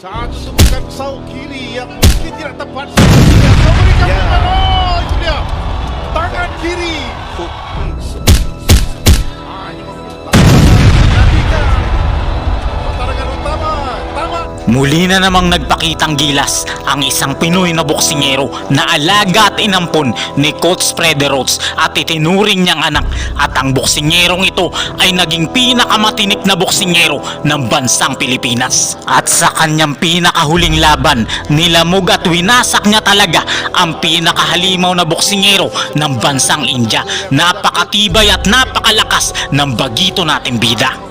Saat susubukan saw kiri yang mungkin tidak tepat sepertinya. Memberikan Ya. oh, itu dia. Tangan kiri. Muli na namang nagpakitang gilas ang isang Pinoy na boksingero na alaga at inampon ni Coach Freddy Rhodes at itinuring niyang anak at ang boksingerong ito ay naging pinakamatinik na boksingero ng bansang Pilipinas. At sa kanyang pinakahuling laban, nilamog at winasak niya talaga ang pinakahalimaw na boksingero ng bansang India. Napakatibay at napakalakas ng bagito nating bida.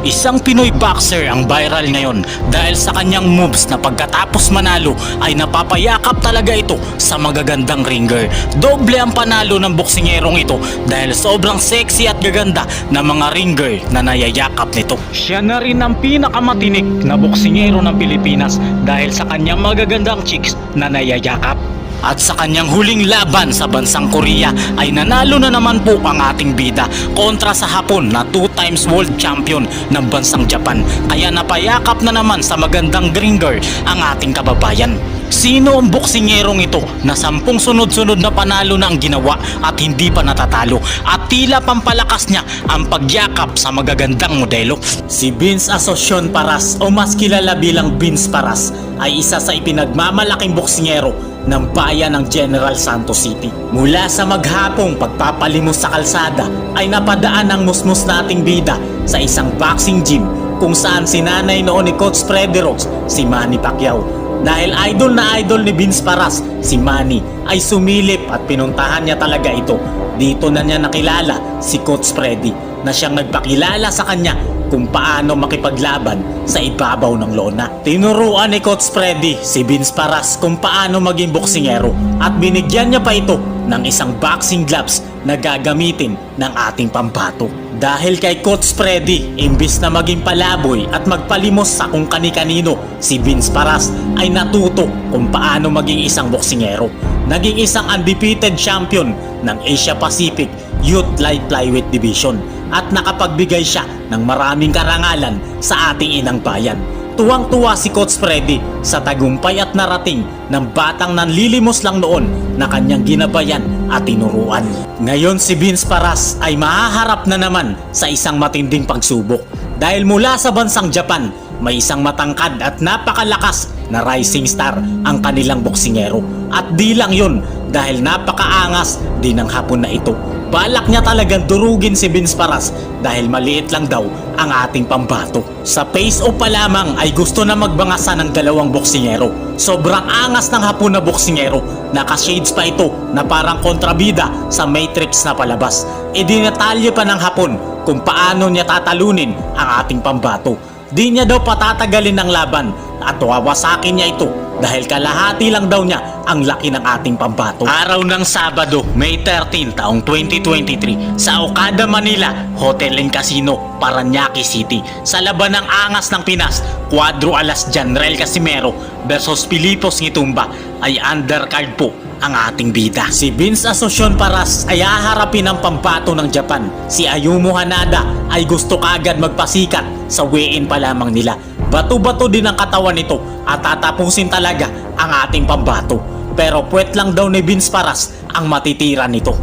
Isang Pinoy boxer ang viral ngayon dahil sa kanyang moves na pagkatapos manalo ay napapayakap talaga ito sa magagandang ringer. Doble ang panalo ng boksingerong ito dahil sobrang sexy at gaganda ng mga ringer na nayayakap nito. Siya na rin ang pinakamatinik na boksingero ng Pilipinas dahil sa kanyang magagandang chicks na nayayakap. At sa kanyang huling laban sa bansang Korea ay nanalo na naman po ang ating bida kontra sa Hapon na two times world champion ng bansang Japan. Kaya napayakap na naman sa magandang gringer ang ating kababayan. Sino ang boksingerong ito na sampung sunod-sunod na panalo na ang ginawa at hindi pa natatalo at tila pampalakas niya ang pagyakap sa magagandang modelo? Si Vince Asocion Paras o mas kilala bilang Vince Paras ay isa sa ipinagmamalaking boksingero ng bayan ng General Santos City. Mula sa maghapong pagpapalimos sa kalsada ay napadaan ang musmus nating bida sa isang boxing gym kung saan sinanay noon ni Coach Freddy Rocks si Manny Pacquiao. Dahil idol na idol ni Vince Paras, si Manny ay sumilip at pinuntahan niya talaga ito. Dito na niya nakilala si Coach Freddy na siyang nagpakilala sa kanya kung paano makipaglaban sa ibabaw ng lona. Tinuruan ni Coach Freddy si Vince Paras kung paano maging boksingero at binigyan niya pa ito ng isang boxing gloves na gagamitin ng ating pambato. Dahil kay Coach Freddy, imbis na maging palaboy at magpalimos sa kung kani-kanino, si Vince Paras ay natuto kung paano maging isang boksingero. Naging isang undefeated champion ng Asia Pacific Youth Light Flyweight Division at nakapagbigay siya ng maraming karangalan sa ating inang bayan. Tuwang-tuwa si Coach Freddy sa tagumpay at narating ng batang nanlilimos lang noon na kanyang ginabayan at tinuruan. Ngayon si Vince Paras ay mahaharap na naman sa isang matinding pagsubok dahil mula sa bansang Japan may isang matangkad at napakalakas na rising star ang kanilang boksingero. At di lang yun dahil napakaangas din ng hapon na ito. Balak niya talagang durugin si Vince Paras dahil maliit lang daw ang ating pambato. Sa face-off pa lamang ay gusto na magbangasa ng dalawang boksingero. Sobrang angas ng hapon na boksingero. Naka-shades pa ito na parang kontrabida sa Matrix na palabas. E dinatalye pa ng hapon kung paano niya tatalunin ang ating pambato. Di niya daw patatagalin ng laban at wawasakin niya ito dahil kalahati lang daw niya ang laki ng ating pambato. Araw ng Sabado, May 13 taong 2023 sa Okada, Manila, Hotel and Casino, Paranaque City. Sa laban ng angas ng Pinas, Cuadro Alas Janrel Casimero versus Pilipos Ngitumba ay undercard po ang ating bida. Si Vince Asocion Paras ay haharapin ang pambato ng Japan. Si Ayumu Hanada ay gusto kaagad magpasikat sa weigh-in pa lamang nila. Bato-bato din ang katawan nito at tatapusin talaga ang ating pambato. Pero puwet lang daw ni Vince Paras ang matitira nito.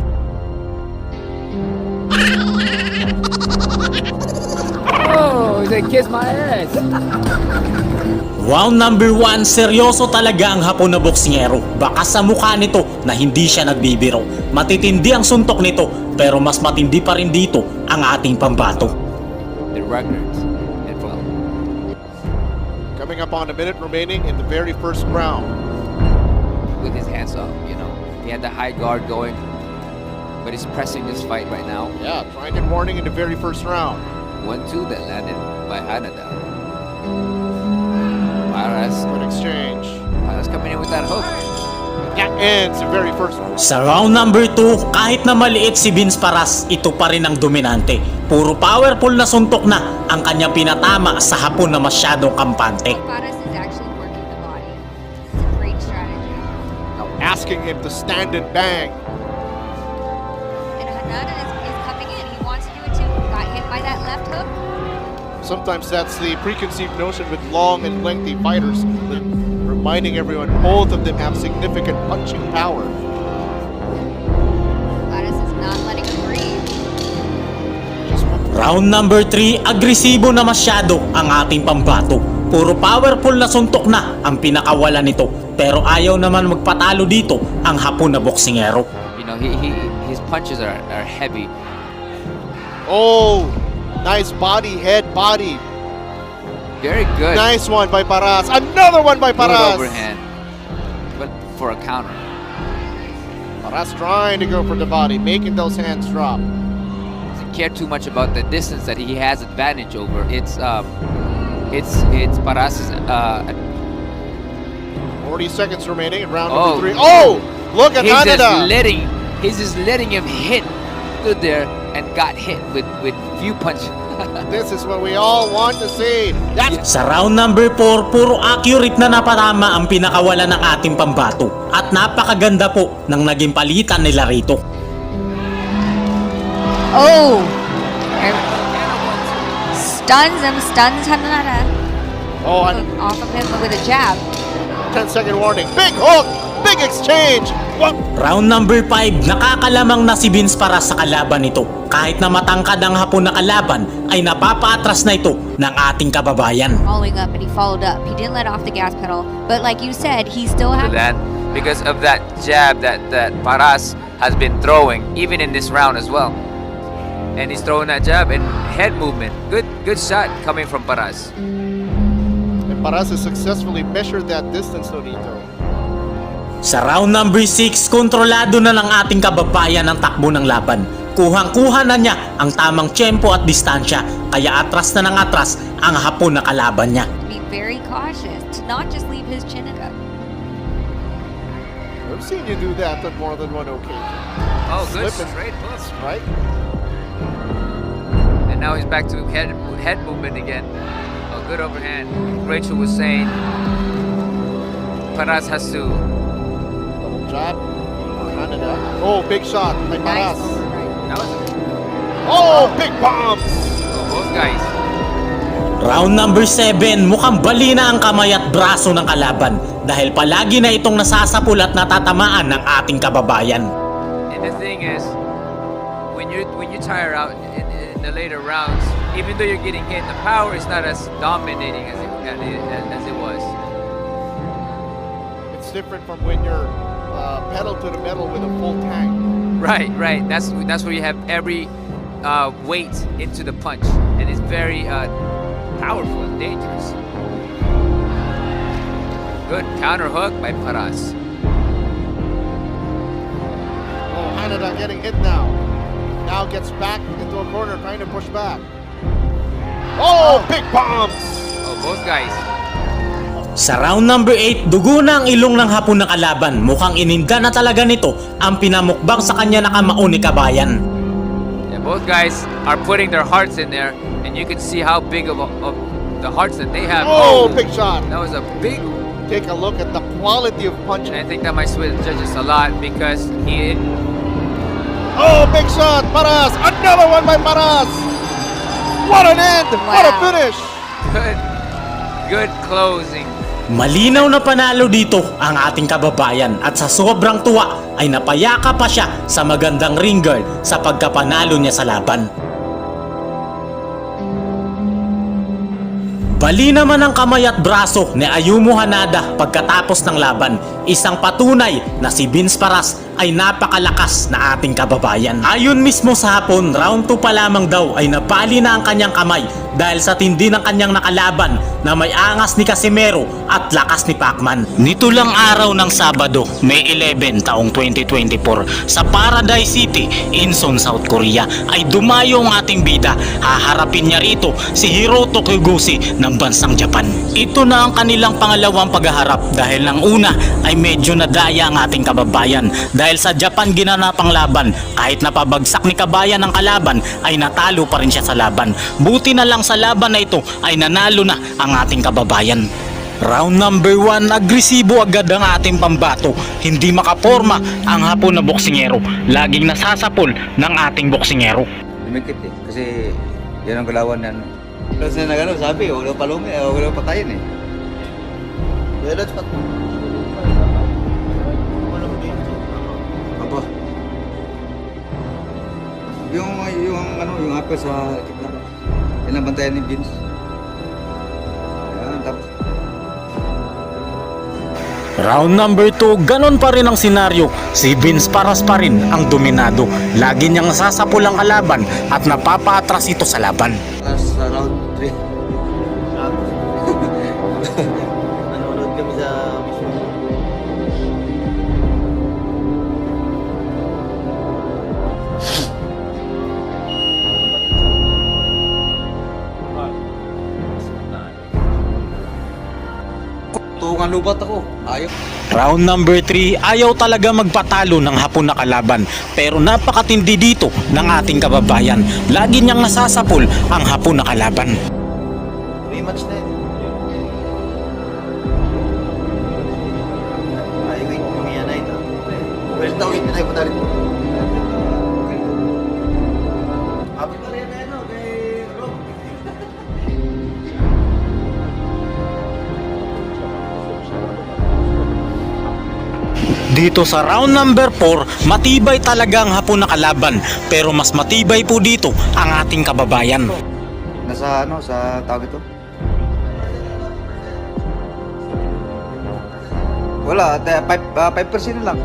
Oh, they kissed my ass. Round number 1, seryoso talaga ang hapon na boksingero. Baka sa mukha nito na hindi siya nagbibiro. Matitindi ang suntok nito pero mas matindi pa rin dito ang ating pambato. The records. Coming up on a minute remaining in the very first round. with his hands up, you know. He had the high guard going, but he's pressing this fight right now. Yeah, trying to get warning in the very first round. One two that landed by Hanada. Paras, Good exchange. Paras coming in with that hook. Ends the very first round. Sa round number 2, kahit na maliit si Vince Paras, ito pa rin ang dominante. Puro powerful na suntok na ang kanyang pinatama sa hapon na masyadong kampante. Fares is actually working the body. It's a great strategy. Now asking him to stand and bang. And Hanada is, is coming in. He wants to do it too. Got hit by that left hook. Sometimes that's the preconceived notion with long and lengthy fighters, reminding everyone both of them have significant punching power. Gladys is not letting him breathe. Round number 3, agresibo na masyado ang ating pambato. Puro powerful na suntok na ang pinakawala nito. Pero ayaw naman magpatalo dito ang hapon na boksingero. You know, he, he his punches are, are heavy. Oh, nice body, head, body. Very good. Nice one by Paras. Another one by Good Paras. overhand. But for a counter. Paras trying to go for the body, making those hands drop. Doesn't care too much about the distance that he has advantage over. It's um it's it's Paras's uh 40 seconds remaining in round Oh. number three. Oh, look at he's just letting he's just letting him hit stood there and got hit with with few punches. This is what we all want to see. That's Sa round number 4, puro accurate na napatama ang pinakawala ng ating pambato. At napakaganda po ng naging palitan nila rito. Oh! Stuns him, stuns Hanada. oh, and Off of him with a jab. 10 second warning. Big hook, big exchange. What? Round number 5, nakakalamang na si Vince para sa kalaban nito. Kahit na matangkad ang hapon na kalaban, ay napapaatras na ito ng ating kababayan. Following up, and he followed up. He didn't let off the gas pedal, but like you said, he still had. that because of that jab that that Paras has been throwing even in this round as well. And he's throwing that jab and head movement. Good good shot coming from Paras. And Paras has successfully measured that distance, Nonito. Sa round number 6, kontrolado na ng ating kababayan ang takbo ng laban. Kuhang-kuha na niya ang tamang tiyempo at distansya, kaya atras na ng atras ang hapon na kalaban niya. Be very cautious to not just leave his chin up. I've seen you do that on more than one occasion, Oh, good Slipping. straight hook. right? And now he's back to head head movement again. Oh, good overhand. Rachel was saying Paras has to Double jab. Oh, big shot by Nice. Paras. Override. that was Oh, big bombs. oh, both guys. Round number 7, mukhang bali na ang kamay at braso ng kalaban dahil palagi na itong nasasapul at natatamaan ng ating kababayan. And the thing is, when you when you tire out in, in the later rounds, even though you're getting hit, the power is not as dominating as it as it, as it was. It's different from when you're uh, pedal to the metal with a full tank. Right, right. That's that's where you have every uh, weight into the punch, and it's very uh, powerful and dangerous. Good counter hook by Paras. Oh, Hanada getting hit now. Now gets back into a corner, trying to push back. Oh, big bombs. Oh, both guys. Sa round number 8, dugo na ang ilong ng hapon ng kalaban. Mukhang ininda na talaga nito ang pinamukbang sa kanya na kamao ni Kabayan. Yeah, both guys are putting their hearts in there, and you can see how big of, a, of the hearts that they have. Oh, big shot. That was a big Take a look at the quality of And punching. I think that might sway the judges a lot because he Oh, big shot. Paras. Another one by Paras. What an end. What a Wow. finish. good good closing. Malinaw na panalo dito ang ating kababayan at sa sobrang tuwa ay napayaka pa siya sa magandang ring girl sa pagkapanalo niya sa laban. Bali naman ang kamay at braso ni Ayumu Hanada pagkatapos ng laban. Isang patunay na si Vince Paras ay napakalakas na ating kababayan. Ayon mismo sa hapon, round 2 pa lamang daw ay napali na ang kanyang kamay dahil sa tindi ng kanyang nakalaban na may angas ni Casimero at lakas ni Pacman. Nito lang araw ng Sabado, May 11 taong 2024 sa Paradise City, Incheon, South Korea ay dumayo ang ating bida. Haharapin niya rito si Hiroto Kyoguchi ng bansang Japan. Ito na ang kanilang pangalawang paghaharap dahil ng una ay medyo nadaya ang ating kababayan dahil sa Japan ginanapang laban kahit napabagsak ni kabayan ng kalaban ay natalo pa rin siya sa laban. Buti na lang sa laban na ito ay nanalo na ang ating kababayan. Round number 1, agresibo agad ang ating pambato. Hindi makaporma ang hapon na boksingero. Laging nasasapol ng ating boksingero. Lumikit eh. Kasi yan ang galawan na ano. Kasi na gano'n, sabi, wala palungi, eh, wala patayin eh. That's what... Yung, yung, ano, yung apple sa gitna. Yan ang bantayan ni Vince. Yan, tapos... Round number 2, ganon pa rin ang senaryo. Si Vince Paras pa rin ang dominado. Lagi niyang nasasapol ang kalaban at napapaatras ito sa laban. Last lubat ako. Ayaw. Round number 3, ayaw talaga magpatalo ng hapon na kalaban. Pero napakatindi dito ng ating kababayan. Lagi niyang nasasapol ang hapon na kalaban. Rematch na yun. Ay, wait. Mamaya na ito. Well, tawid na tayo punta Dito sa round number 4, matibay talaga ang hapon na kalaban. Pero mas matibay po dito ang ating kababayan. Nasa ano, sa tawag ito? Wala, 5% uh, 5% lang.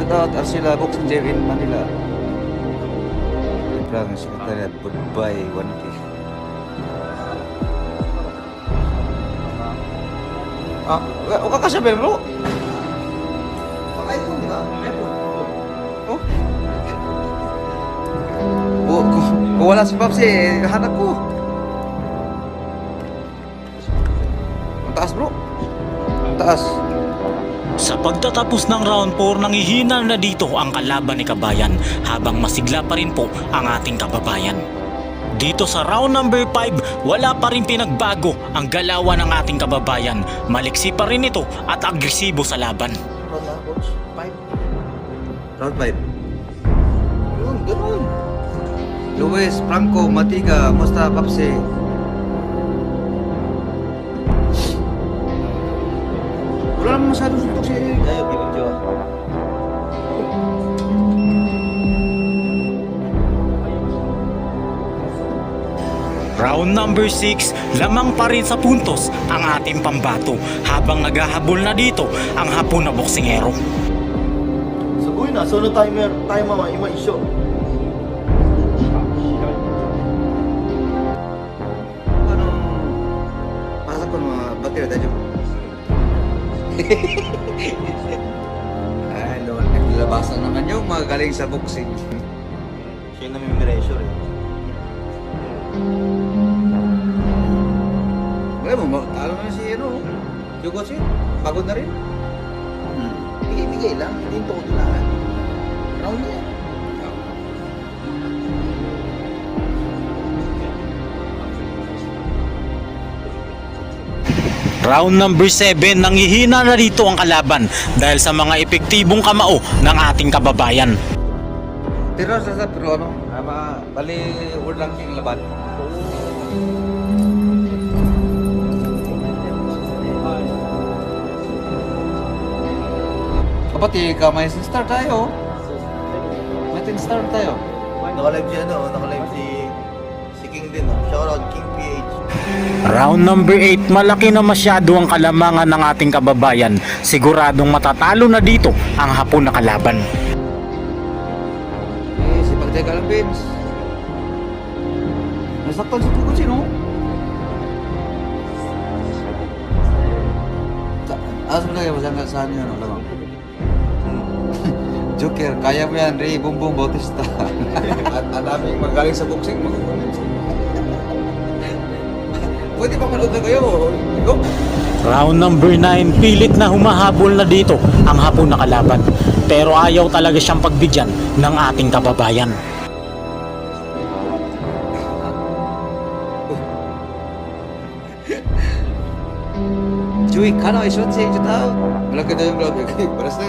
So that are sila boxing gym in Manila. From Secretariat, goodbye, 1K. Ah, o kakasabi bro? Kung, wala si Pops eh, hanap ko. Ang taas bro. Ang taas. Sa pagtatapos ng round 4, nangihina na dito ang kalaban ni Kabayan habang masigla pa rin po ang ating kababayan. Dito sa round number 5, wala pa rin pinagbago ang galawan ng ating kababayan. Maliksi pa rin ito at agresibo sa laban. Round na, coach. Five. Round 5. Yun, ganun. Luis, Franco, Matiga, Musta, Papsi. Wala naman masyadong suntok si Tayo, bibig Jowa. Round number 6, lamang pa rin sa puntos ang ating pambato habang naghahabol na dito ang hapon na boksingero. Subuhin na, sono timer, tayo mama, ima isyo. Ko mga battery tayo. Ay, no, naglabasan naman yung mga galing sa boxing. Siya yung nami-measure eh. Wala mo, talo na si ano, Hugo Chin. Pagod na rin. Hmm. Bigay-bigay lang, hindi yung lahat. Round na yan. Round number 7, nangihina na dito ang kalaban dahil sa mga epektibong kamao ng ating kababayan. Pero sa sa pero ano, ama, bali world ranking laban. Kapati ka may star tayo. May star tayo. Naka-live si ano, naka-live si si King din. Oh. Shoutout King. Round number 8, malaki na masyado ang kalamangan ng ating kababayan. Siguradong matatalo na dito ang hapon na kalaban. Eh, si Pagteka lang, Vince. Nasaktan si Tukot sino? Asa mo na kayo masangga sa ano yun, alam? Joker, kaya mo yan, Ray, Bumbong Bautista. At ang daming magaling sa boxing, mag Pwede pa manood na kayo. Go! Round number 9, pilit na humahabol na dito ang hapon na kalaban. Pero ayaw talaga siyang pagbigyan ng ating kababayan. Cuy, kan ay shot sih, tahu. Malaki dah belakang. Beras dah.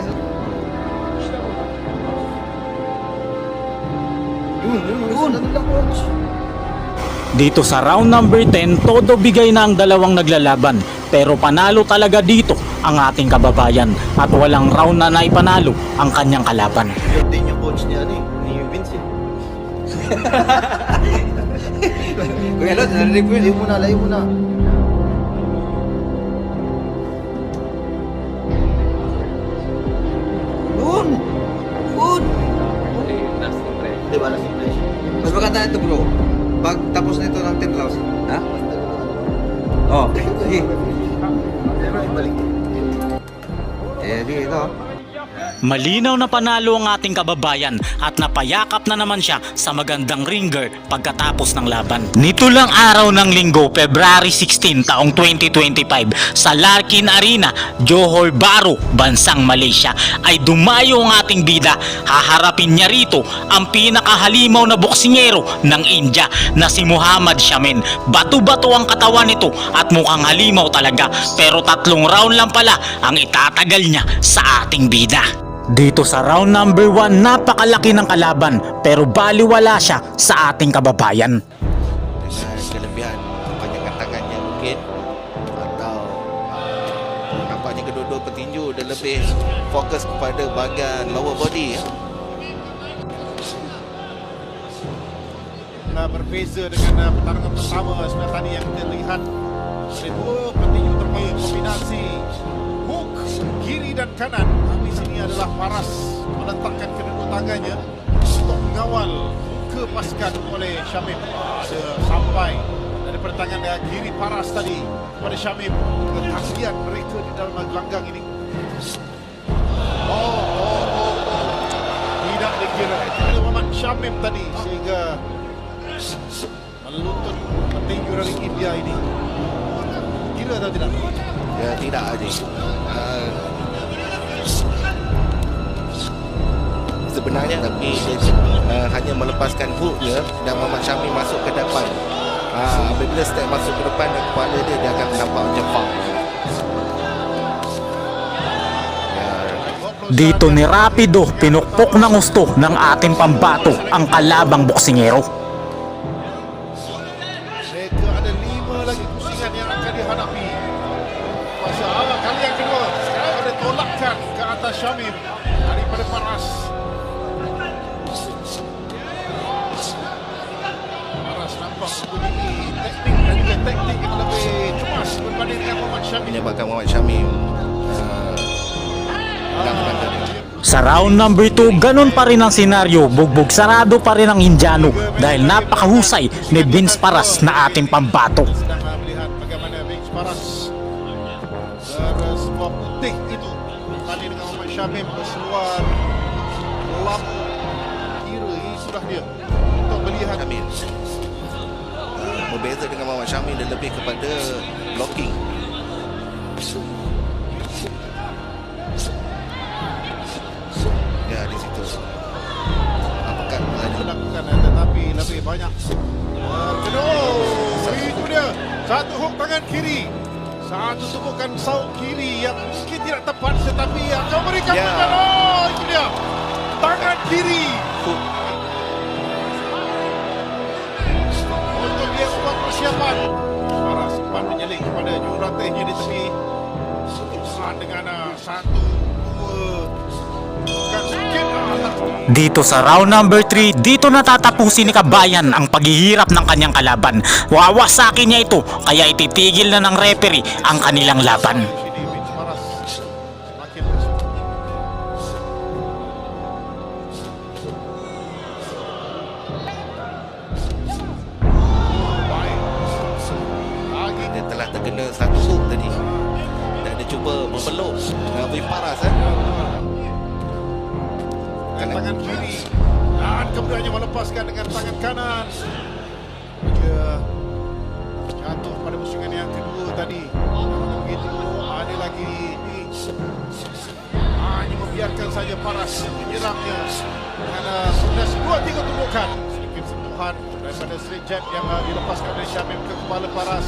Yun, yun, yun. Ano lang, coach? Dito sa round number 10, todo bigay na ang dalawang naglalaban. Pero panalo talaga dito ang ating kababayan at walang round na naipanalo ang kanyang kalaban. Yun din yung coach niya, ano eh, ni Vince. Kuya Lot, narinig mo yun. Layo mo na, layo mo na. Yun! Yun! Diba, nasa place? Mas maganda ito bro. Pag Oh, sige. Eh, di ito. Malinaw na panalo ang ating kababayan at napayakap na naman siya sa magandang ringer pagkatapos ng laban. Nito lang araw ng linggo, February 16 taong 2025 sa Larkin Arena, Johor Bahru, bansang Malaysia ay dumayo ang ating bida. Haharapin niya rito ang pinakahalimaw na boksingero ng India na si Muhammad Shamin. Bato-bato ang katawan nito at mukhang halimaw talaga pero tatlong round lang pala ang itatagal niya sa ating bida. Dito sa round number 1, napakalaki ng kalaban pero baliwala siya sa ating kababayan. dengan kelebihan kepanjangan tangannya mungkin atau uh, nampaknya kedua-dua petinju dia lebih fokus kepada bahagian lower body ya. Nah, berbeza dengan uh, pertarungan pertama sebenarnya tadi yang kita lihat ada dua petinju terbaik kombinasi hook kiri dan kanan di sini adalah Paras meletakkan kedua tangannya untuk mengawal muka pasukan oleh Syamim sampai daripada tangan kiri Paras tadi kepada Syamim kekagian mereka di dalam gelanggang ini oh, oh, oh, oh. tidak dikira oleh Muhammad Syamim tadi sehingga meluntut petinju dari India ini. Kira atau tidak? Ya tidak aja. Uh, sebenarnya tapi dia uh, hanya melepaskan hook dia dan Muhammad Syami masuk ke depan. Uh, apabila step masuk ke depan dan kepala dia dia akan nampak macam foul. Dito ni Rapido pinukpok ng gusto ng ating pambato ang kalabang boksingero. Mereka ada lima lagi pusingan yang akan dihadapi. Masa awal kali yang kedua. Sekarang ada tolakan ke atas Syamim daripada Paras. Uh, dalam tanda dia. Sa round number 2, ganun pa rin ang senaryo. Bugbog sarado pa rin ang Indiano dahil napakahusay ni Vince Paras na ating pambato. Paras berseluar putih itu tadi dengan Muhammad Syamim berseluar lampu kira sudah dia untuk uh, berbeza dengan Muhammad Syami dia lebih kepada blocking. Ya di situ. Apakah ada? dilakukan uh, tetapi lebih banyak uh, kedua. Oh, itu dia. Satu hook tangan kiri. Satu tubuhkan saut kiri yang mungkin tidak tepat tetapi akan memberikan Ya. yeah. oh itu dia. Tangan kiri persiapan. Para sempat menyeling kepada jurulatihnya di tepi. Saat dengan uh, satu, Dito sa round number 3, dito natatapusin ni Kabayan ang paghihirap ng kanyang kalaban. Wawasakin niya ito kaya ititigil na ng referee ang kanilang laban. Dengan tangan kanan. Dia jatuh pada pusingan yang kedua tadi. Begitu ada lagi ini hanya membiarkan saja paras menyerangnya. Dengan sudah dua tiga tumbukan sedikit sentuhan daripada straight jab yang uh, dilepaskan oleh Syamim ke kepala paras.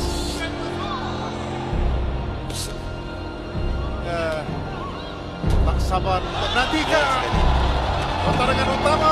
Tak sabar untuk menantikan. Sekali. pertarungan utama